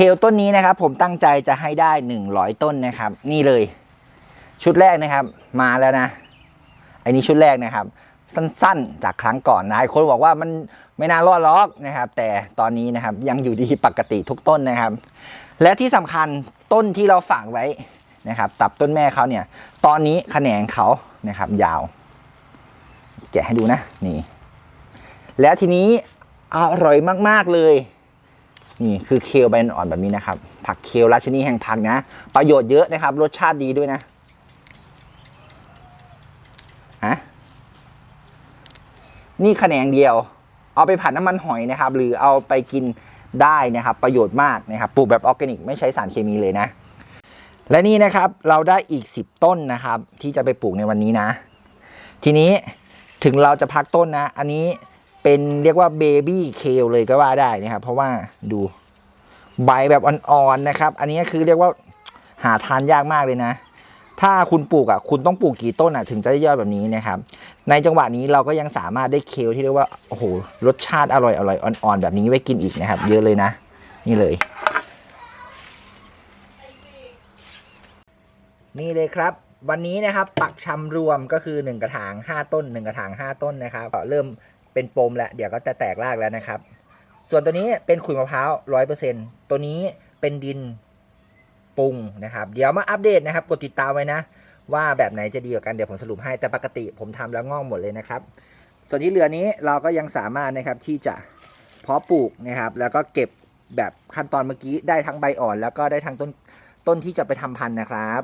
เคลต้นนี้นะครับ ผมตั้งใจจะให้ได้ 100 ต้นนะครับ นี่เลย ชุดแรกนะครับ มาแล้วนะไอ้นี้ชุดแรกนะครับ สั้นๆ จากครั้งก่อนนะคนบอกว่ามันไม่น่ารอดล็อกนะครับ แต่ตอนนี้นะครับยังอยู่ดีปกติทุกต้นนะครับ และที่สำคัญต้นที่เราฝากไว้นะครับ ตับต้นแม่เขาเนี่ย ตอนนี้แขนงเขานะครับ ยาว แกะให้ดูนะนี่ แล้วทีนี้อร่อยมากๆเลย นี่คือเคลใบอ่อนแบบนี้นะครับ ผักเคลราชินีแห่งผักนะ ประโยชน์เยอะนะครับ รสชาติดีด้วยนะฮะนี่แขนงเดียว เอาไปผัดน้ำมันหอยนะครับ หรือเอาไปกินได้นะครับ ประโยชน์มากนะครับปลูกแบบออร์แกนิก ไม่ใช้สารเคมีเลยนะ และนี่นะครับเราได้อีก 10 ต้นนะครับ ที่จะไปปลูกในวันนี้นะ ทีนี้ถึงเราจะพักต้นนะ อันนี้ เป็นเรียกว่าเบบี้เคลเลยก็ว่าได้นะครับ เพราะว่าดูใบแบบอ่อนๆนะครับ อันนี้คือเรียกว่าหาทานยากมากเลยนะ ถ้าคุณปลูกอะคุณต้องปลูกกี่ต้นอะถึงจะได้ยอดแบบนี้นะครับ ในจังหวะนี้เราก็ยังสามารถได้เคลที่เรียกว่าโอ้โหรสชาติอร่อยอร่อยอ่อนๆแบบนี้ไว้กินอีกนะครับ เยอะเลยนะ นี่เลย นี่เลยครับวันนี้นะครับปักชำรวมก็คือ 1 กระถาง 5 ต้น 1 กระถาง 5 ต้นนะครับก็เริ่ม เป็นปมแล้วเดี๋ยวก็จะแตกรากแล้วนะครับ ส่วนตัวนี้เป็นขุยมะพร้าวร้อยเปอร์เซ็นตัวนี้เป็นดินปรุงนะครับ เดี๋ยวมาอัปเดตนะครับ กดติดตามไว้นะ ว่าแบบไหนจะดีกว่ากันเดี๋ยวผมสรุปให้แต่ปกติผมทำแล้วงอกหมดเลยนะครับ ส่วนที่เหลือนี้เราก็ยังสามารถนะครับที่จะเพาะปลูกนะครับ แล้วก็เก็บแบบขั้นตอนเมื่อกี้ได้ทั้งใบอ่อน แล้วก็ได้ทั้งต้นต้นที่จะไปทำพันธุ์นะครับ